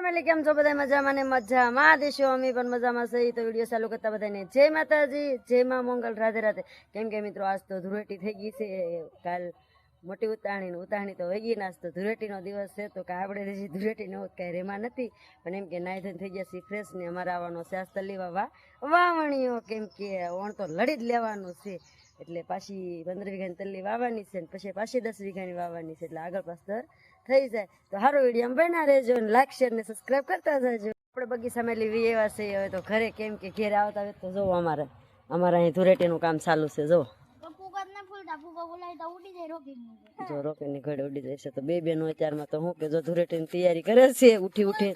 Family કેમ છો? બધા મજામાં ને મજામાં? દેશો, અમે પણ મજામાં સહી તો વીડિયો ચાલુ કરતા બધાને જય માતાજી, જય માં મંગલ, રાધે રાધે. કેમ કે મિત્રો, આજ તો ધૂળેટી થઈ ગઈ છે. કાલ મોટી ઉતાણી ઉતાણી તો વહી ગઈ ને તો ધૂળેટીનો દિવસ છે. તો કે આપણે હજી ધૂળેટી ન હોત કાંઈ રેમાં નથી. પણ એમ કે નાઈ ધન થઈ ગયા છે ફ્રેશ ને અમારે આવવાનો છે આજ તો લેવા વા વાવણીઓ. કેમ કે ઓણ તો લડી જ લેવાનું છે. એટલે પાછી પંદર વીઘાની તલ્લી વાવવાની છે ને પછી પાછી દસ વીઘાની વાવવાની છે. એટલે આગળ પાછળ થઈ જાય. તો સારો વીડિયો બના રહેજો અને લાઈક શેર ને સબસ્ક્રાઇબ કરતા જજો. આપણે બગીચામાં લીવી એવા છે હવે તો ઘરે કેમ કે ઘેર આવતા હોય તો જોવો અમારે. અમારે અહીં ધુરેટીનું કામ ચાલુ છે જો. જો રોકીની ઘડે ઉડી જાય છે. તો બે બેનો અત્યારમાં તો હું કે જો ધૂળેટીની તૈયારી કરે છે ઉઠી ઉઠી.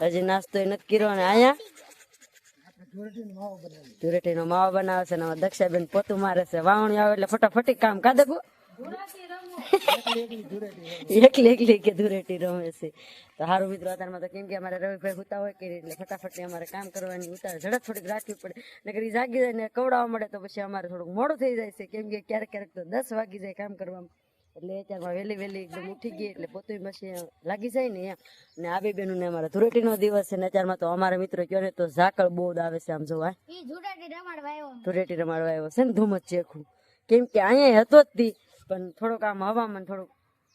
હજી નાસ્તો નથી કર્યો ને અહીંયા ધૂળેટીનો માવો બનાવે છે ને દક્ષાબેન પોતું મારે છે. વાવણી આવે એટલે ફટાફટી કામ કાદે એકલી એકલી કે ધૂળેટી રમે છે. તો સારું મિત્રો અત્યારમાં તો કેમ કે અમારે રવિભાઈ હોતા હોય કે એટલે ફટાફટ અમારે કામ કરવાની ઉતાર ઝડપ થોડીક રાખવી પડે. નકર ઈ જાગી જાય ને કવડાવવા મળે તો પછી અમારે થોડુંક મોડું થઈ જાય છે. કેમ કે ક્યારેક ક્યારેક તો દસ વાગી જાય કામ કરવામાં. એટલે અત્યારમાં વહેલી વહેલી એકદમ ઉઠી ગઈ એટલે પોતે પછી લાગી જાય ને એમ. ને આ બે બેનું ને અમારે ધુરેટીનો દિવસ છે ને અત્યારમાં તો અમારા મિત્રો કયો ને તો ઝાકળ બહુ આવે છે આમ જોવા. ધુરેટી રમાડવા આવ્યો છે ને ધુમ્મસ ચેખું. કેમ કે અહીંયા હતો જ પણ થોડોક આમ હવામાન થોડુંક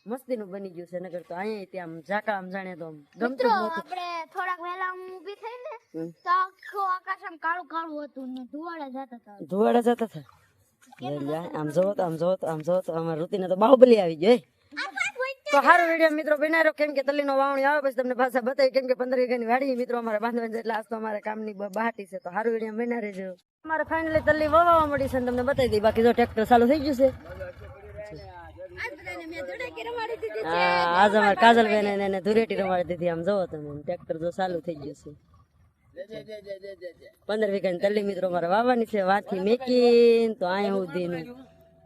મસ્તીનું બની ગયું છે નગર તો અહીંયા ત્યાં આમ ઝાકળ આમ જાણે તો ગમતું આપણે થોડાક વહેલા ઊભી થઈ ને તો આખું આકાશ આમ કાળું કાળું હતું ને ધુવાડા જતા હતા. ધુવાડા જતા હતા? આમ જોવો તો આમ જોવો તો આમ જોવો તો અમારા ઋતિને તો બાહુબલી આવી ગયો તો હારો વીડિયો મિત્રો બનાવ્યો કેમ કે તલીનો વાવણી આવે પછી તમને પાછા બતાવી કેમ કે પંદર વીઘાની વાડી મિત્રો અમારે બાંધવાની છે એટલે આજ તો અમારે કામની ની બહાટી છે તો હારું વીડિયો બનાવી રહેજો અમારે ફાઇનલી તલ્લી વાવવા મળી છે ને તમને બતાવી દઈ બાકી જો ટ્રેક્ટર ચાલુ થઈ ગયું છે. હા આજ અમારે કાજલબેન એને ધુરેટી રમાડી દીધી. આમ જોવો તમે ટ્રેક્ટર જો ચાલુ થઈ ગયું છે. પંદર વીઘાની તલ્લી મિત્રો મારે વાવવાની છે વાથી મેકીન તો અહીંયા સુધી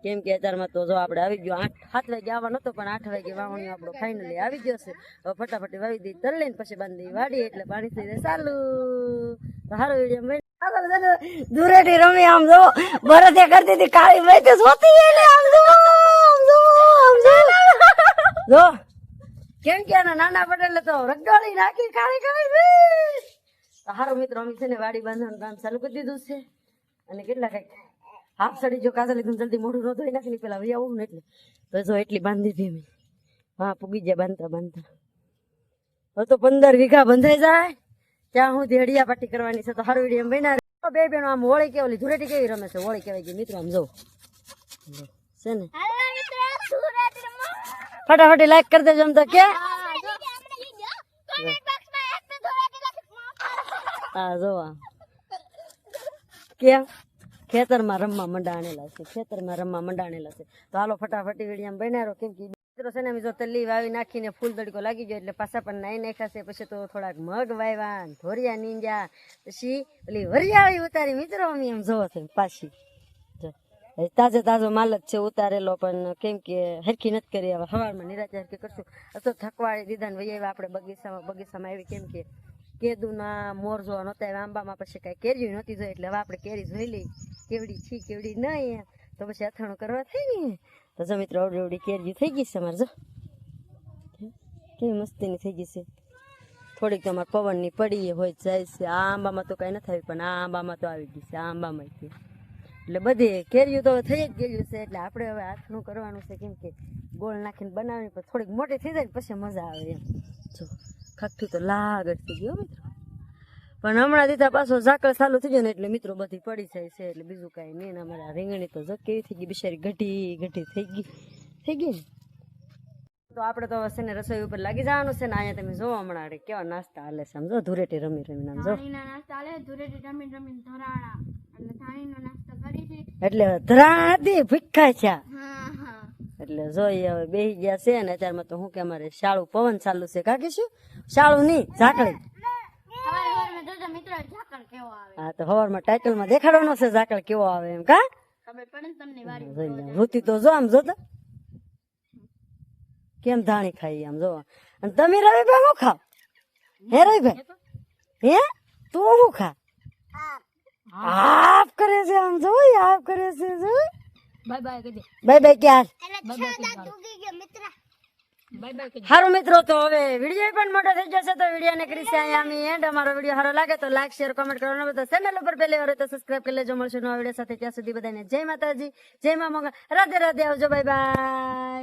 કેમ કે અત્યારમાં તો જો આપણે આવી ગયો આઠ સાત વાગે આવવાનો હતો પણ આઠ વાગે વાવણી આપણો ફાઇનલી આવી ગયો છે. હવે ફટાફટ વાવી દઈ તલ્લી ને પછી બાંધી વાડી એટલે પાણી થઈ જાય ચાલુ. તો સારું વીડિયો ધૂળેટી રમી આમ જો ભરતે કરતી હતી કાળી મેં તો જોતી એટલે આમ જો આમ જો આમ જો જો, કેમ કે નાના પટેલ તો રગડોળી નાખી, કાળી કાળી હારો મિત્રો, અમે છે ને વાડી બાંધવાનું કામ ચાલુ કરી દીધું છે. અને કેટલા કંઈક હાફ સડી જો કાજલ લીધું જલ્દી મોઢું ન ધોઈ નાખી પેલા વહી આવું ને એટલે. તો જો એટલી બાંધી હતી અમે. હા, પૂગી જાય બાંધતા બાંધતા. હવે તો પંદર વીઘા બંધાઈ જાય. ત્યાં હું ધેડિયા પાટી કરવાની છે. તો હારો વીડિયો બનાવે બે બેનો આમ હોળી કેવલી ધૂળેટી કેવી રમે છે? હોળી કહેવાય ગઈ. મિત્રો, આમ જો. છે ને? બોક્સમાં એક તો ધોળાટી લખી હા જોવા કેમ ખેતરમાં રમવા મંડાણેલા છે ખેતરમાં રમવા મંડાણેલા છે તો હાલો ફટાફટી વેડિયામ બનારો કેમ કે મિત્રો છે ને, અમે જો તલ્લી વાવી નાખીને ફૂલ તડકો લાગી ગયો, એટલે પાછા પણ નાઈ નાખ્યા છે. પછી તો થોડાક મગ વાવ્યા ને ધોરિયા નીંજ્યા પછી ઓલી વરિયાળી ઉતારી, મિત્રો, અમે એમ જોવો છે, પાછી. જો હવે તાજો તાજો માલ જ છે ઉતારેલો, પણ કેમ કે હરખી નથી કરી. હવે સવારમાં નિરાજ હરખી કરશું. તો થકવાળી દીધા ને વૈયા આપણે બગીચામાં. બગીચામાં આવી કેમ કે કેદુના મોર જોવા નહોતા આંબામાં પછી કાંઈ કેરી નહોતી જોઈ. એટલે હવે આપણે કેરી જોઈ લઈ કેવડી છી, કેવડી નહીં તો પછી અથાણું કરવા થઈ ને? તો જો મિત્રો, અવડી અવડી કેરી થઈ ગઈ છે અમારે, જો. કેવી મસ્તીની થઈ ગઈ છે. થોડીક તમારે પવનની પડી હોય, જાય છે. આ આંબામાં તો કાંઈ નથી આવી પણ આ આંબામાં તો આવી ગઈ છે. આ આંબામાં એટલે બધી કેરીઓ તો થઈ જ ગયું છે એટલે આપણે હવે હાથનું કરવાનું છે, કેમ કે ગોળ નાખીને બનાવવી પણ થોડીક મોટી થઈ જાય ને પછી મજા આવે એમ. જો ખાખી તો લાગ થઈ ગયો મિત્રો. પણ હમણાં દીધા પાછો ઝાકળ ચાલુ થઈ ગયો ને એટલે મિત્રો બધી પડી જાય છે, એટલે બીજું કાંઈ નહીં અમારા રીંગણી તો કેવી થઈ ગઈ, બિચારી ઘટી ઘટી થઈ ગઈ થઈ ગઈ ને. તો આપણે તો છે ને રસોઈ ઉપર લાગી જવાનું છે ને, અહીંયા તમે જોવો હમણાં અરે કેવા નાસ્તા હાલે છે ધૂરેટી રમી રમીને જો. નાસ્તા હાલે ધૂરેટી રમી રમીને ધોરાણા એટલે ધાણીનો એટલે ધરા હતી ભીખા છે. હા હા. એટલે જોઈએ હવે બેસી ગયા છે ને અત્યારમાં તો હું કે અમારે શાળું પવન ચાલુ છે. કાકી શું? શાળું નહીં ઝાકળી. હા તો હવારમાં ટાઇટલમાં દેખાડવાનો છે ઝાકળ કેવો આવે એમ કા? ઋતિ તો જો આમ જોતા. કેમ ધાણી ખાઈ આમ જો અને તમે રવિભાઈ હું ખાવ? હે રવિભાઈ? હે? તું શું ખા? આપ કરે છે આમ જો આપ કરે છે જો બાય બાય કીધે બાય બાય ક્યાં? ગયા મિત્ર. બાય બાય સારું મિત્રો તો હવે વીડિયો પણ મોટો થઈ જશે તો વીડિયો ને કરી છે અહીંયા અમે એન્ડ અમારો વીડિયો સારો લાગે તો લાઈક શેર કોમેન્ટ કરવાનો બધા ચેનલ ઉપર પહેલી વાર તો સબસ્ક્રાઇબ કરી લેજો. મળશે નવા વીડિયો સાથે. ત્યાં સુધી બધાને જય માતાજી જય મા મોગા રાધે રાધે આવજો. Bye bye.